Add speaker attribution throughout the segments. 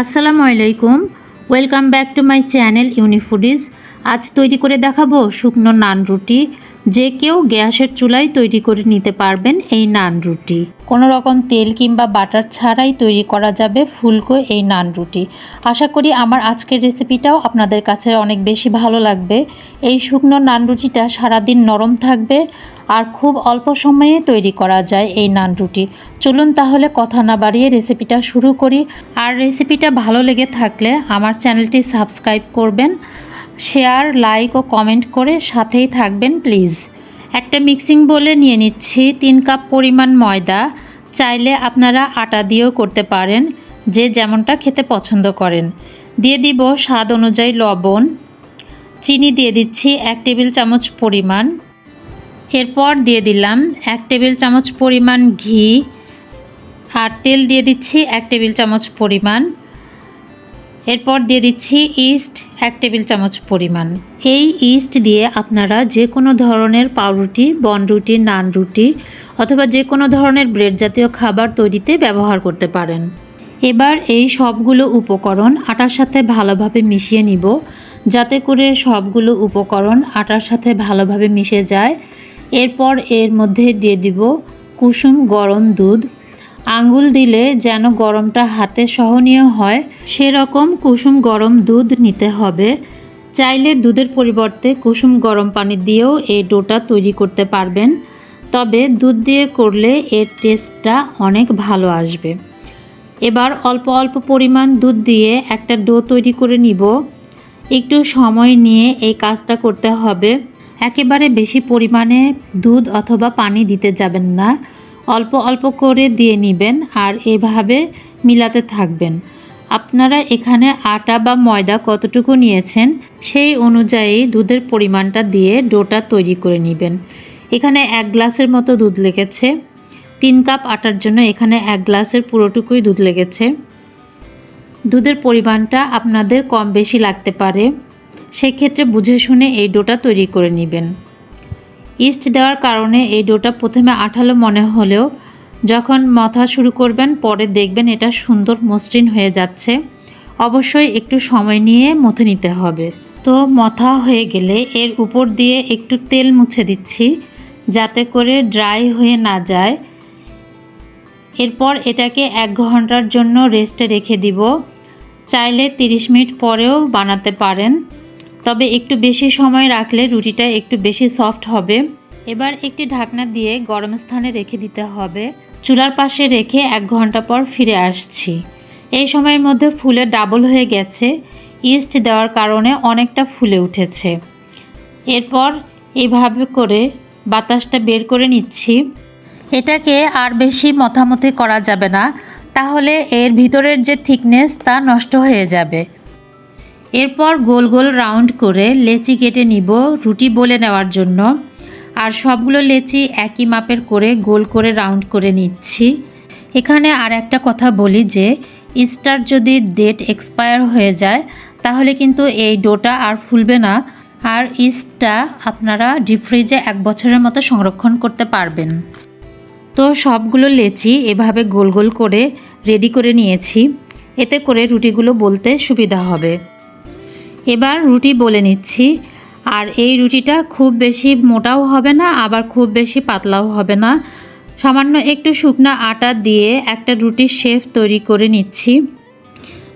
Speaker 1: আসসালামু আলাইকুম। Welcome back to my channel ইউনিফুডিজ আজ তৈরি করে দেখাবো শুকনো নান রুটি। যে কেউ গ্যাসের চুলায় তৈরি করে নিতে পারবেন এই নান রুটি। কোনো রকম তেল কিংবা বাটার ছাড়াই তৈরি করা যাবে ফুলকো এই নান রুটি। আশা করি আমার আজকের রেসিপিটাও আপনাদের কাছে অনেক বেশি ভালো লাগবে। এই শুকনো নান রুটিটা সারাদিন নরম থাকবে আর খুব অল্প সময়ে তৈরি করা যায় এই নান রুটি। চলুন তাহলে কথা না বাড়িয়ে রেসিপিটা শুরু করি। আর রেসিপিটা ভালো লেগে থাকলে আমার চ্যানেলটি সাবস্ক্রাইব করবেন। শেয়ার, লাইক ও কমেন্ট করে সাথেই থাকবেন, প্লিজ। একটা মিক্সিং বলে নিয়ে নিচ্ছি তিন কাপ পরিমাণ ময়দা। চাইলে আপনারা আটা দিয়েও করতে পারেন, যে যেমনটা খেতে পছন্দ করেন। দিয়ে দিব স্বাদ অনুযায়ী লবণ। চিনি দিয়ে দিচ্ছি এক টেবিল চামচ পরিমাণ। এরপর দিয়ে দিলাম এক টেবিল চামচ পরিমাণ ঘি। আর তেল দিয়ে দিচ্ছি এক টেবিল চামচ পরিমাণ। এরপর দিয়ে দিচ্ছি ইস্ট এক টেবিল চামচ পরিমাণ। এই ইস্ট দিয়ে আপনারা যে কোনো ধরনের পাউরুটি বনরুটি নান রুটি অথবা যে কোনো ধরনের ব্রেড জাতীয় খাবার তৈরিতে ব্যবহার করতে পারেন। এবার এই সবগুলো উপকরণ আটার সাথে ভালোভাবে মিশিয়ে নিব যাতে করে সবগুলো উপকরণ আটার সাথে ভালোভাবে মিশে যায়। এরপর এর মধ্যে দিয়ে দিব কুসুম গরম দুধ আঙ্গুল দিলে যেন গরমটা হাতে সহনীয় হয়, সেরকম কুসুম গরম দুধ নিতে হবে। চাইলে দুধের পরিবর্তে কুসুম গরম পানি দিয়েও এই ডোটা তৈরি করতে পারবেন। তবে দুধ দিয়ে করলে এর টেস্টটা অনেক ভালো আসবে। এবার অল্প অল্প পরিমাণ দুধ দিয়ে একটা ডো তৈরি করে নিব। একটু সময় নিয়ে এই কাজটা করতে হবে। একেবারে বেশি পরিমাণে দুধ অথবা পানি দিতে যাবেন না। অল্প অল্প করে দিয়ে নেবেন আর এভাবে মিলাতে থাকবেন। আপনারা এখানে আটা বা ময়দা কতটুকু নিয়েছেন সেই অনুযায়ী দুধের পরিমাণটা দিয়ে ডোটা তৈরি করে নেবেন। এখানে এক গ্লাসের মতো দুধ লেগেছে। তিন কাপ আটার জন্য এখানে এক গ্লাসের পুরোটুকুই দুধ লেগেছে। দুধের পরিমাণটা আপনাদের কম বেশি লাগতে পারে। সেক্ষেত্রে বুঝে শুনে এই ডোটা তৈরি করে নেবেন। ইস্ট দেওয়ার কারণে এই ডোটা প্রথমে আঠালো মনে হলেও যখন মথা শুরু করবেন, পরে দেখবেন এটা সুন্দর মসৃণ হয়ে যাচ্ছে। অবশ্যই একটু সময় নিয়ে মথে নিতে হবে। তো মথা হয়ে গেলে এর উপর দিয়ে একটু তেল মুছে দিচ্ছি, যাতে করে ড্রাই হয়ে না যায়। এরপর এটাকে এক ঘণ্টার জন্য রেস্টে রেখে দিব। চাইলে 30 মিনিট পরেও বানাতে পারেন। তবে একটু বেশি সময় রাখলে রুটিটা একটু বেশি সফট হবে। এবার একটি ঢাকনা দিয়ে গরম স্থানে রেখে দিতে হবে। চুলার পাশে রেখে এক ঘণ্টা পর ফিরে আসছি। এই সময়ের মধ্যে ফুলে ডাবল হয়ে গেছে। ইস্ট দেওয়ার কারণে অনেকটা ফুলে উঠেছে। এরপর এইভাবে করে বাতাসটা বের করে নিচ্ছি। এটাকে আর বেশি মথামতি করা যাবে না। তাহলে এর ভিতরের যে থিকনেস তা নষ্ট হয়ে যাবে। এরপর গোল গোল রাউন্ড করে লেচি কেটে নিব রুটি বলে নেওয়ার জন্য। আর সবগুলো লেচি একই মাপের করে গোল করে রাউন্ড করে নিচ্ছি। এখানে আর একটা কথা বলি যে ইস্টার যদি ডেট এক্সপায়ার হয়ে যায়, তাহলে কিন্তু এই ডোটা আর ফুলবে না। আর ইস্টটা আপনারা ডিপ ফ্রিজে এক বছরের মতো সংরক্ষণ করতে পারবেন। তো সবগুলো লেচি এভাবে গোল গোল করে রেডি করে নিয়েছি। এতে করে রুটিগুলো বলতে সুবিধা হবে। এবার রুটি বলে নিচ্ছি। আর এই রুটিটা খুব বেশি মোটাও হবে না, আবার খুব বেশি পাতলাও হবে না। সামান্য একটু শুকনো আটা দিয়ে একটা রুটির শেফ তৈরি করে নিচ্ছি।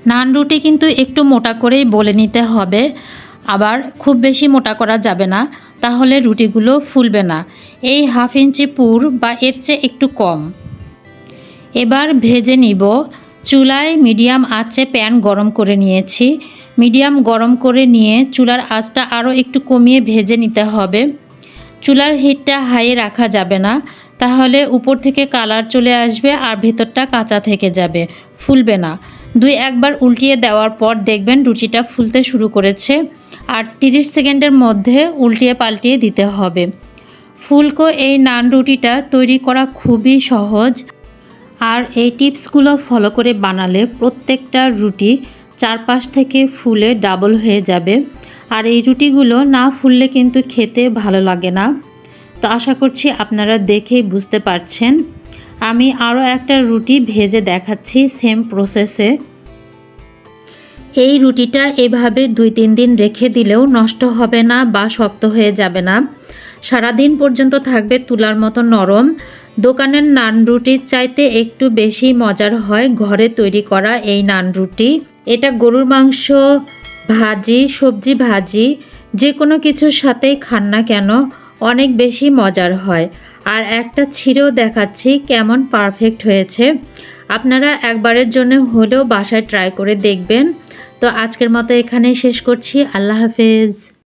Speaker 1: নান রুটি কিন্তু একটু মোটা করেই বলে নিতে হবে, আবার খুব বেশি মোটা করা যাবে না, তাহলে রুটিগুলো ফুলবে না। এই হাফ ইঞ্চি পুর বা এর চেয়ে একটু কম। এবার ভেজে নিব। চুলায় মিডিয়াম আঁচে প্যান গরম করে নিয়েছি। মিডিয়াম গরম করে নিয়ে চুলার আঁচটা আরও একটু কমিয়ে ভেজে নিতে হবে। চুলার হিটটা হাইয়ে রাখা যাবে না। তাহলে উপর থেকে কালার চলে আসবে আর ভেতরটা কাঁচা থেকে যাবে, ফুলবে না। দুই একবার উল্টিয়ে দেওয়ার পর দেখবেন রুটিটা ফুলতে শুরু করেছে আর 30 সেকেন্ডের মধ্যে উল্টিয়ে পাল্টিয়ে দিতে হবে। ফুলকো এই নান রুটিটা তৈরি করা খুবই সহজ। আর এই টিপসগুলো ফলো করে বানালে প্রত্যেকটা রুটি চারপাশ থেকে ফুলে ডাবল হয়ে যাবে। আর এই রুটিগুলো না ফুললে কিন্তু খেতে ভালো লাগে না। তো আশা করছি আপনারা দেখেই বুঝতে পারছেন। আমি আরও একটা রুটি ভেজে দেখাচ্ছি সেম প্রসেসে এই রুটিটা এভাবে দুই তিন দিন রেখে দিলেও নষ্ট হবে না বা শক্ত হয়ে যাবে না। সারাদিন পর্যন্ত থাকবে তুলার মতো নরম। দোকানের নান রুটির চাইতে একটু বেশি মজার হয় ঘরে তৈরি করা এই নান রুটি। এটা গরুর মাংস, ভাজি, সবজি ভাজি যে কোনো কিছুর সাথেই খান না কেন, অনেক বেশি মজার হয়। আর একটা ছিঁড়েও দেখাচ্ছি কেমন পারফেক্ট হয়েছে। আপনারা একবারের জন্য হলেও বাসায় ট্রাই করে দেখবেন। তো আজকের মতো এখানেই শেষ করছি। আল্লাহ হাফেজ।